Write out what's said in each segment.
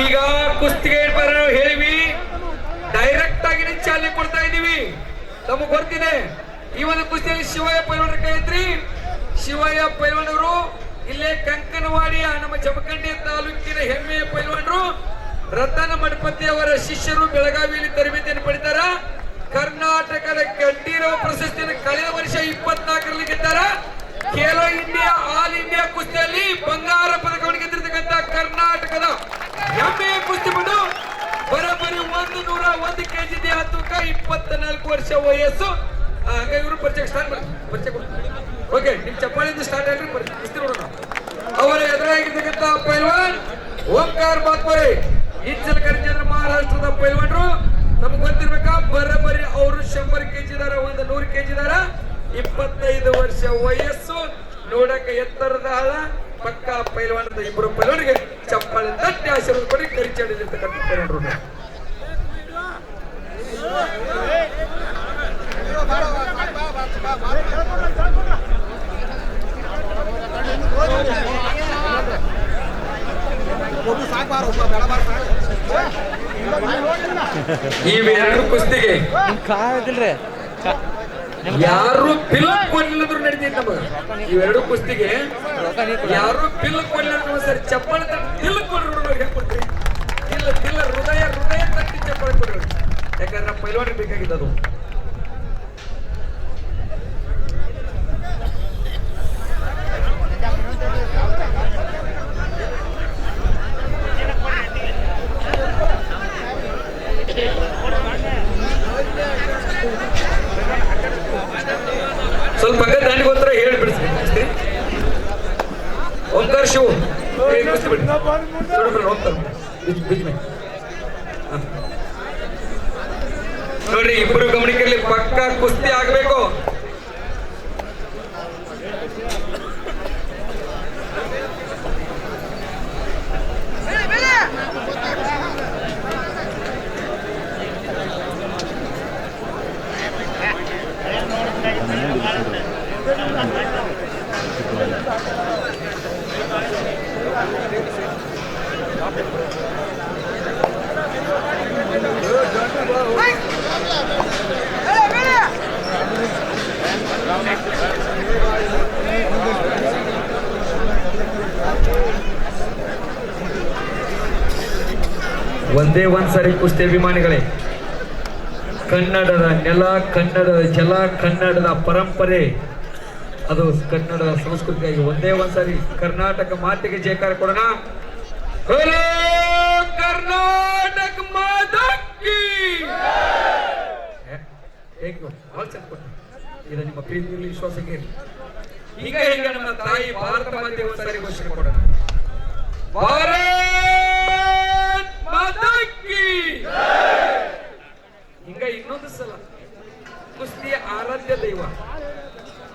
ಈಗ ಕುಸ್ತಿಗೆ ಹೇಳಿವಿ. ಡೈರೆಕ್ಟ್ ಆಗಿ ಚಾಲನೆ ಕೊಡ್ತಾ ಇದೀವಿ ತಮಗ್ ಗೊತ್ತಿದೆ, ಈ ಒಂದು ಕುಸ್ತಿಯಲ್ಲಿ ಶಿವಯ್ಯ ಪೈಲ್ವಾನರ ಕೈ ಐತ್ರಿ ಶಿವಯ್ಯ ಪೈಲ್ವಾನರು ಇಲ್ಲೇ ಕಂಕನವಾಡಿಯ, ನಮ್ಮ ಜಮಖಂಡಿ ತಾಲೂಕಿನ ಹೆಮ್ಮೆಯ ಪೈಲ್ವಾನರು, ರತನ ಮಠಪತಿ ಅವರ ಶಿಷ್ಯರು ಬೆಳಗಾವಿಯಲ್ಲಿ ತರಬೇತಿಯನ್ನು ಪಡಿತಾರ. ಕರ್ನಾಟಕದ ಕಂಠೀರವ ಪ್ರಶಸ್ತಿಯನ್ನು ಕಳೆದ ವರ್ಷ ಇಪ್ಪತ್ನಾಲ್ಕರಲ್ಲಿ ಗೆದ್ದಾರ ಖೇಲೋ ಇಂಡಿಯಾ ಆಲ್ ಇಂಡಿಯಾ ಕುಸ್ತಿಯಲ್ಲಿ ಬಂಗಾರ ಪದಕವನ್ನು ಗೆದ್ದಿರ್ತಕ್ಕಂಥ ಕರ್ನಾಟಕದ ಹೆಮ್ಮೆಯ ಕುಸ್ತಿಪಟು ಬರೋಬ್ಬರಿ ಒಂದು ನೂರ ಒಂದು ಕೆಜಿ ದೇಹ ತೂಕ ಇಪ್ಪತ್ತ ನಾಲ್ಕು ವರ್ಷ ವಯಸ್ಸು ಇವರು ಪರಿಚಯ ಸ್ಟಾರ್ಟ್ ಮಾಡಿ ಪರಿಚಯ ಓಕೆ ನಿಮ್ ಚಪ್ಪಾಳಿಂದ ಸ್ಟಾರ್ಟ್ ಆಗ್ರಿ ನೋಡೋಣ. ಅವರ ಎದುರಾಗಿರ್ತಕ್ಕಂಥ ಪೈಲ್ವಾನ್ ಓಂಕಾರ ಬಾತ್ಮರೆ ಇಂಚಲ ಕರ್ಜನ ಮಹಾರಾಷ್ಟ್ರದ ಪೈಲ್ವಾನ್ರು. ನಮ್ಗೆ ಗೊತ್ತಿರ್ಬೇಕಾ, ಬರಬರಿ ಅವರು ಶಂಬರ್ ಕೆಜಿ ದಾರ, ಒಂದು ನೂರು ಕೆಜಿ ದಾರ. ಇಪ್ಪತ್ತೈದು ವರ್ಷ ವಯಸ್ಸು ನೋಡಕ ಎತ್ತರದ ಹಳ ಪಕ್ಕ ಪೈಲ್ವಾನದ ಇಬ್ಬರು ಪೈಲ್ವಾನಿಗೆ ಚಪ್ಪಾಳಿ ತಟ್ಟಿ ಆಶೀರ್ವಾದ ಕೊಡಿ ಕರಿಚಾಡಿರ್ತಕ್ಕಂಥ ಪೈಲ್ವಾನರು. ಇವೆರಡು ಕುಸ್ತಿಗೆ ಕಾದಿಲ್ರಿ ಯಾರು ಪಿಲ್ ಕೊಡ್ಲಿಲ್ಲದ್ರು ನಡೀತೈತೆ ನಮಗ. ಇವೆರಡು ಕುಸ್ತಿಗೆ ಯಾರು ಪಿಲ್ ಕೊಡ್ಲಿಲ್ಲ ಸರಿ. ಚಪ್ಪಳ ಬಿಲ್ ಕೊಡ್ರಿ ಇಲ್ಲ ಇಲ್ಲ ಹೃದಯ ಹೃದಯ ತಟ್ಟಿ ಚಪ್ಪಾಳೆ ಕೊಡ್ರಿ ಯಾಕಂದ್ರೆ ಪೈಲ್ವಾನಿ ಬೇಕಾಗಿದ್ದು ಸ್ವಲ್ಪ ಹಂಗ ದಂಡಿಗೆ ಹೋತ್ರ ಹೇಳಿ ಬಿಡಿಸ್ರಿ ಓಂಕಾರ ಹ. ನೋಡ್ರಿ ಇಬ್ಬರು ಗಮನಿಕಲ್ಲಿ ಪಕ್ಕ ಕುಸ್ತಿ ಆಗ್ಬೇಕು ಒಂದೇ ಒಂದ್ಸರಿ ಕುಸ್ತಿ ಅಭಿಮಾನಿಗಳೇ, ಕನ್ನಡದ ನೆಲ, ಕನ್ನಡದ ಜಲ, ಕನ್ನಡದ ಪರಂಪರೆ, ಅದು ಕನ್ನಡದ ಸಂಸ್ಕೃತಿಯಾಗಿ ಒಂದೇ ಒಂದ್ಸರಿ ಕರ್ನಾಟಕ ಮಾತಿಗೆ ಜಯಕಾರ ಕೊಡೋಣ. ಕರ್ನಾಟಕ ಮಾತಕ್ಕಿ ಇದು ನಿಮ್ಮ ಪ್ರೀತಿ ಇರಲಿ ವಿಶ್ವಾಸಕ್ಕೆ ಇರಲಿ ಈಗ ಈಗ ನಮ್ಮ ತಾಯಿ ಭಾರತ ಮಾತೆ ಒಂದ್ಸರಿ ಘೋಷಣೆ ಕೊಡೋಣ. ಭಾರತ್ ಮಾತಾ ಕಿ ಹಿಂಗ ಇನ್ನೊಂದು ಸಲ ಕುಸ್ತಿಯ ಆರಾಧ್ಯ ದೈವ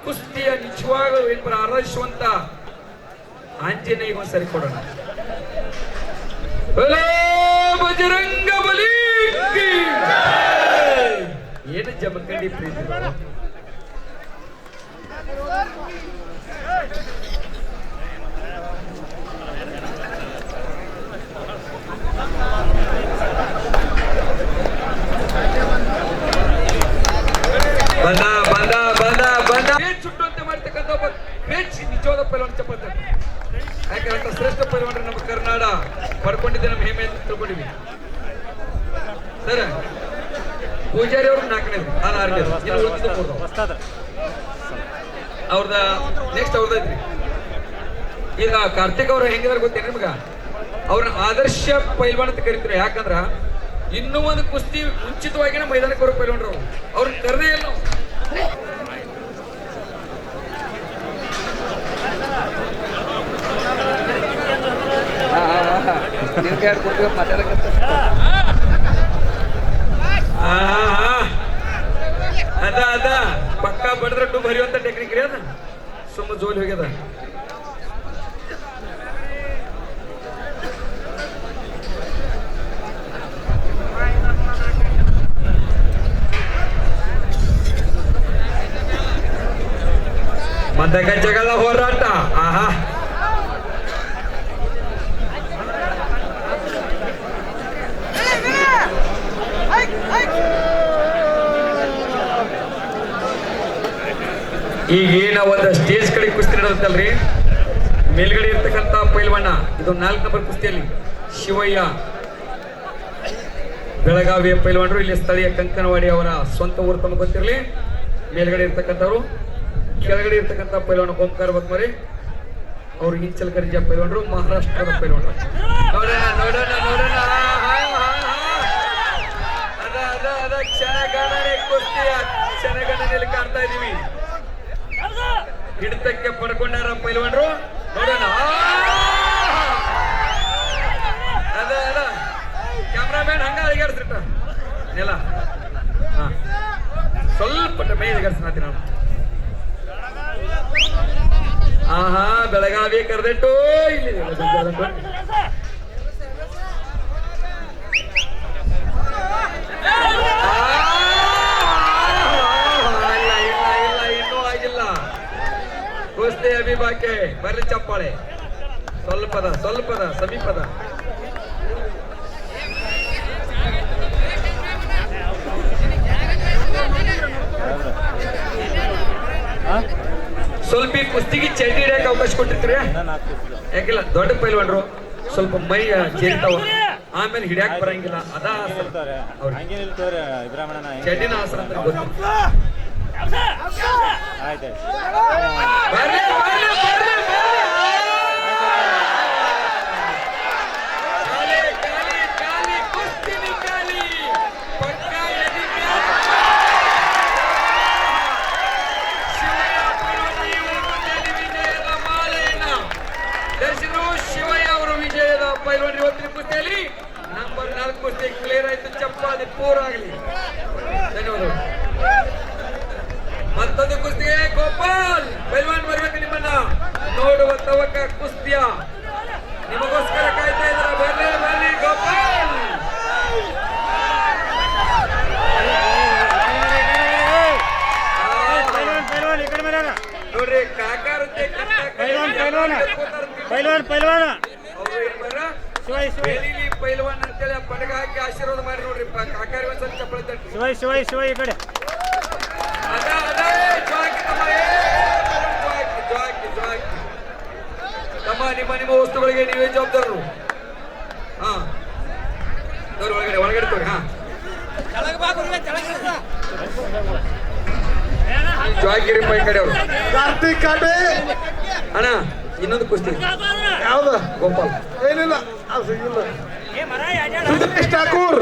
ಕುಸ್ತಿಯ ನಿಜವಾಗಲೂ ಇಬ್ಬರ ಆರಾಧಿಸುವಂತ ಆಂಜನೇಯ ಒಂದ್ಸರಿ ಕೊಡೋಣ ಬಜರಂಗ ಬಲಿ. ಏನು ಜಮಕಂಡಿ ಪ್ರೀತಿ ಪೂಜಾರಿ ಅವರು ನಾಲ್ಕನೇ ನಾನು ಆರನೇ ಅವ್ರದ ನೆಕ್ಸ್ಟ್ ಅವ್ರದೈತ್ರಿ ಈಗ ಕಾರ್ತಿಕ್ ಅವ್ರು ಹೆಂಗಿದಾರ ಗೊತ್ತೇನು ನಿಮ್ಗ? ಅವ್ರನ್ನ ಆದರ್ಶ ಪೈಲ್ವಾನ್ ಅಂತ ಕರಿತಾರೆ. ಯಾಕಂದ್ರ ಇನ್ನೂ ಒಂದು ಕುಸ್ತಿ ಮುಂಚಿತವಾಗಿನ ಮೈದಾನಕ್ಕೆ ಬರೋ ಪೈಲ್ವಾನ್ರು ಅವ್ರು. ಅವ್ರನ್ನ ಕರೆದೇ ಇಲ್ಲ. ಅದ ಅದ ಪಕ್ಕ ಬಡದ್ರ ಡುಬ್ ಹರಿಯುವಂತ ಟೆಕ್ನಿಕ್ ರೀ ಅದ ಸುಮ್ಮ ಜೋಲಿ ಹೋಗ್ಯದ ಮದ್ದಗ ಜಗಳ ಹೋರಾಟ ಆಹಾ ಈಗ ಏನ ಒಂದು ಸ್ಟೇಜ್ ಕಡೆ ಕುಸ್ತಿ ನಡೆದಲ್ರಿ ಮೇಲ್ಗಡೆ ಇರ್ತಕ್ಕಂಥ ಪೈಲ್ವಣ್ಣ ಇದು ನಾಲ್ಕು ನಂಬರ್ ಕುಸ್ತಿಯಲ್ಲಿ, ಶಿವಯ್ಯ. ಬೆಳಗಾವಿಯ ಪೈಲ್ವಾಣರು ಇಲ್ಲಿ ಸ್ಥಳೀಯ ಕಂಕನವಾಡಿ ಅವರ ಸ್ವಂತ ಊರು ತಮಗೆ ಗೊತ್ತಿರಲಿ. ಮೇಲ್ಗಡೆ ಇರ್ತಕ್ಕಂಥವ್ರು, ಕೆಳಗಡೆ ಇರ್ತಕ್ಕಂಥ ಪೈಲ್ವಾಣ ಓಂಕಾರ ಬದ್ಮರಿ ಅವರು ಇಂಚಲ್ ಕರಿಜ ಪೈಲ್ವಾಣರು ಮಹಾರಾಷ್ಟ್ರದ ಪೈಲ್ವಾಣರು ನೋಡೋಣ. ಅದ ಅದ ಅದ ಕಾಣ್ತಾ ಇದೀವಿ ಹಿಡಿತಕ್ಕೆ ಪಡ್ಕೊಂಡಾರ ಪೈಲ್ವಾನರು? ನೋಡೋಣ! ಅದ ಅದ. ಕ್ಯಾಮ್ರಾಮ್ಯಾನ್ ಹಂಗ ಅಳಿಗಾಡ್ಸಿರ್ತ ಎಲ್ಲ ಹಾ. ಸ್ವಲ್ಪ ಮೈ ಅಳಿಗಾಡ್ಸ್ತೀನಿ ನಾನು. ಆಹಾ, ಬೆಳಗಾವಿ ಕರೆದಿಟ್ಟು. ಇಲ್ಲ ಕುಸ್ತಿ ಅಭಿಭಾಕೆ ಬರ್ರಿ ಚಪ್ಪಾಳೆ. ಸ್ವಲ್ಪದ ಸ್ವಲ್ಪದ ಸಮೀಪದ. ಸ್ವಲ್ಪ ಈ ಕುಸ್ತಿಗೆ ಚಡ್ಡಿ ಹಿಡಿಯಕ್ಕೆ ಅವಕಾಶ ಕೊಟ್ಟಿರ್ತೀರಿ? ಯಾಕಿಲ್ಲ ದೊಡ್ಡ ಪೈಲ್ವಾನ್ರು. ಸ್ವಲ್ಪ ಮೈ ಜೇರ್ತಾವ ಆಮೇಲೆ ಹಿಡಿಯಾಕ ಬರಂಗಿಲ್ಲ. ಅದ ಚಡ್ಡಿನ ಆಸರ ಅಂತ ಗೊತ್ತು. ¡Barrera, ನೋಡುವ ತವಕ ಕುಸ್ತಿಯ. ನಿಮಗೋಸ್ಕರ ಕಾಯ್ತಾ ಇದ್ರ ಬರ್ಲಿ ಬರ್ಲಿ ಗೋಪಾಲ್! ನೋಡ್ರಿ ಕಾಕಾರ ಪೈಲ್ವಾನ್ ಪೈಲ್ವಾನ. ಪೈಲ್ವಾನ್ ಅಂತೇಳಿ ಪಡಗ ಹಾಕಿ ಆಶೀರ್ವಾದ ಮಾಡಿ ನೋಡ್ರಿ ಕಾಕಾರ ಒಂದ್ಸಲ ಚಪ್ಪಳ ಶಿವಾಯ್ ಶಿವಾಯ್ ಶಿವೈ ಈ ಕಡೆ. ಅದ. ನಿಮ್ಮ ನಿಮ್ಮ ವಸ್ತುಗಳಿಗೆ ನೀವೇ ಜವಾಬ್ದಾರರು. ಹಾ. ಒಳಗಡೆ ಒಳಗಡೆ ತೋರಿ ಹಾ. ಜೋಗಿರಿ ಪೈ ಕಡೆ ಅವರು. ಕಾರ್ತಿಕ್ ಕಾಟೆ. ಅಣ್ಣ ಇನ್ನೊಂದು ಕುಸ್ತಿ. ಯಾವ್ದು? ಗೋಪಾಲ್. ಏನಿಲ್ಲ. ಸಿಗಿಲ್ಲ ಸುಧೀಶ್ ಠಾಕೂರ್.